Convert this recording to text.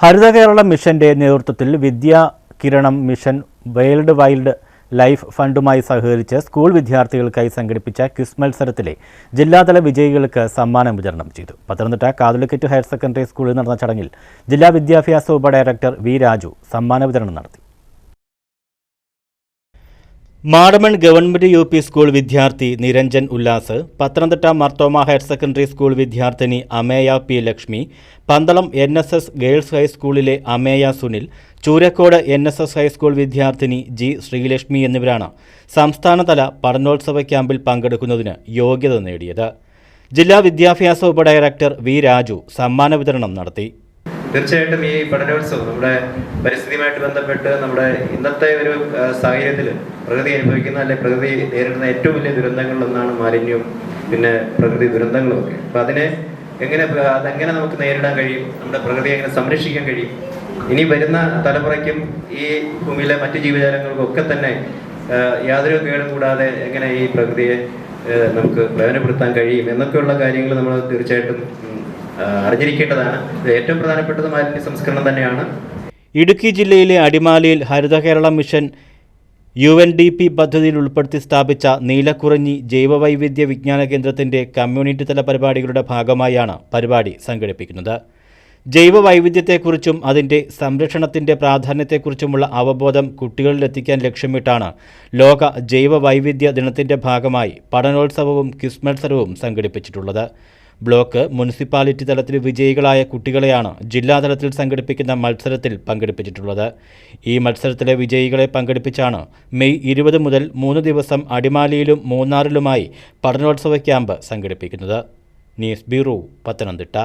ഹരിത കേരളം മിഷന്റെ നേതൃത്വത്തിൽ Vidya Kiranam mission wild wild life ഫണ്ടുമായി സഹകരിച്ച് സ്കൂൾ വിദ്യാർത്ഥികൾക്കായി സംഘടിപ്പിച്ച ക്വിസ് മത്സരത്തിലെ ജില്ലാതല വിജയികൾക്ക് സമ്മാനം വിതരണം ചെയ്തു. പത്തനംതിട്ട കാതുലക്കറ്റ് ഹയർ സെക്കൻഡറി സ്കൂളിൽ നടന്ന ചടങ്ങിൽ ജില്ലാ വിദ്യാഭ്യാസ ഉപഡയറക്ടർ വി രാജു സമ്മാന വിതരണം നടത്തി. Madamon government U P school വിദ്യാർത്ഥി Niranjan Ullas Pathanamthitta Marthoma higher secondary school വിദ്യാർത്ഥിനി Ameya P Lakshmi Pandalam N S S girls ഹൈസ്കൂളിലെ Ameya Sunil Choorakode N S S high school വിദ്യാർത്ഥിനി ജി ശ്രീലക്ഷ്മി എന്നിവരാണ് സംസ്ഥാനതല പഠനോത്സവ ക്യാമ്പിൽ പങ്കെടുക്കുന്നതിന് യോഗ്യത നേടിയത്. ജില്ലാ വിദ്യാഭ്യാസ ഉപഡയറക്ടർ വി രാജു സമ്മാന വിതരണം നടത്തി. തീർച്ചയായിട്ടും ഈ പഠനോത്സവം നമ്മുടെ പരിസ്ഥിതിയുമായിട്ട് ബന്ധപ്പെട്ട് നമ്മുടെ ഇന്നത്തെ ഒരു സാഹചര്യത്തിൽ പ്രകൃതി അനുഭവിക്കുന്ന അല്ലെ പ്രകൃതി നേരിടുന്ന ഏറ്റവും വലിയ ദുരന്തങ്ങളിലൊന്നാണ് മാലിന്യവും പിന്നെ പ്രകൃതി ദുരന്തങ്ങളും ഒക്കെ. അപ്പൊ അതിനെ എങ്ങനെ അതെങ്ങനെ നമുക്ക് നേരിടാൻ കഴിയും? നമ്മുടെ പ്രകൃതിയെ എങ്ങനെ സംരക്ഷിക്കാൻ കഴിയും? ഇനി വരുന്ന തലമുറയ്ക്കും ഈ ഭൂമിയിലെ മറ്റു ജീവജാലങ്ങൾക്കും ഒക്കെ തന്നെ യാതൊരു കേടും കൂടാതെ എങ്ങനെ ഈ പ്രകൃതിയെ നമുക്ക് പ്രയോജനപ്പെടുത്താൻ കഴിയും? എന്നൊക്കെയുള്ള കാര്യങ്ങൾ നമ്മൾ തീർച്ചയായിട്ടും അറിഞ്ഞിരിക്കേണ്ടതാണ്. ഏറ്റവും പ്രധാനപ്പെട്ടത് മാലിന്യ സംസ്കരണം തന്നെയാണ്. ഇടുക്കി ജില്ലയിലെ അടിമാലിയിൽ Haritha Kerala mission U N D P പദ്ധതിയിൽ ഉൾപ്പെടുത്തി സ്ഥാപിച്ച നീലക്കുറിഞ്ഞി ജൈവവൈവിധ്യ വിജ്ഞാന കേന്ദ്രത്തിന്റെ കമ്മ്യൂണിറ്റി തല പരിപാടികളുടെ ഭാഗമായാണ് പരിപാടി സംഘടിപ്പിക്കുന്നത്. ജൈവവൈവിധ്യത്തെക്കുറിച്ചും അതിന്റെ സംരക്ഷണത്തിന്റെ പ്രാധാന്യത്തെക്കുറിച്ചുമുള്ള അവബോധം കുട്ടികളിലെത്തിക്കാൻ ലക്ഷ്യമിട്ടാണ് ലോക ജൈവവൈവിധ്യ ദിനത്തിന്റെ ഭാഗമായി പഠനോത്സവവും ക്വിസ് മത്സരവും സംഘടിപ്പിച്ചിട്ടുള്ളത്. ബ്ലോക്ക് മുനിസിപ്പാലിറ്റി തലത്തിൽ വിജയികളായ കുട്ടികളെയാണ് ജില്ലാതലത്തിൽ സംഘടിപ്പിക്കുന്ന മത്സരത്തിൽ പങ്കെടുപ്പിച്ചിട്ടുള്ളത്. ഈ മത്സരത്തിലെ വിജയികളെ പങ്കെടുപ്പിച്ചാണ് മെയ് ഇരുപത് മുതൽ മൂന്ന് ദിവസം അടിമാലിയിലും മൂന്നാറിലുമായി പഠനോത്സവ ക്യാമ്പ് സംഘടിപ്പിക്കുന്നത്. News bureau Pathanamthitta.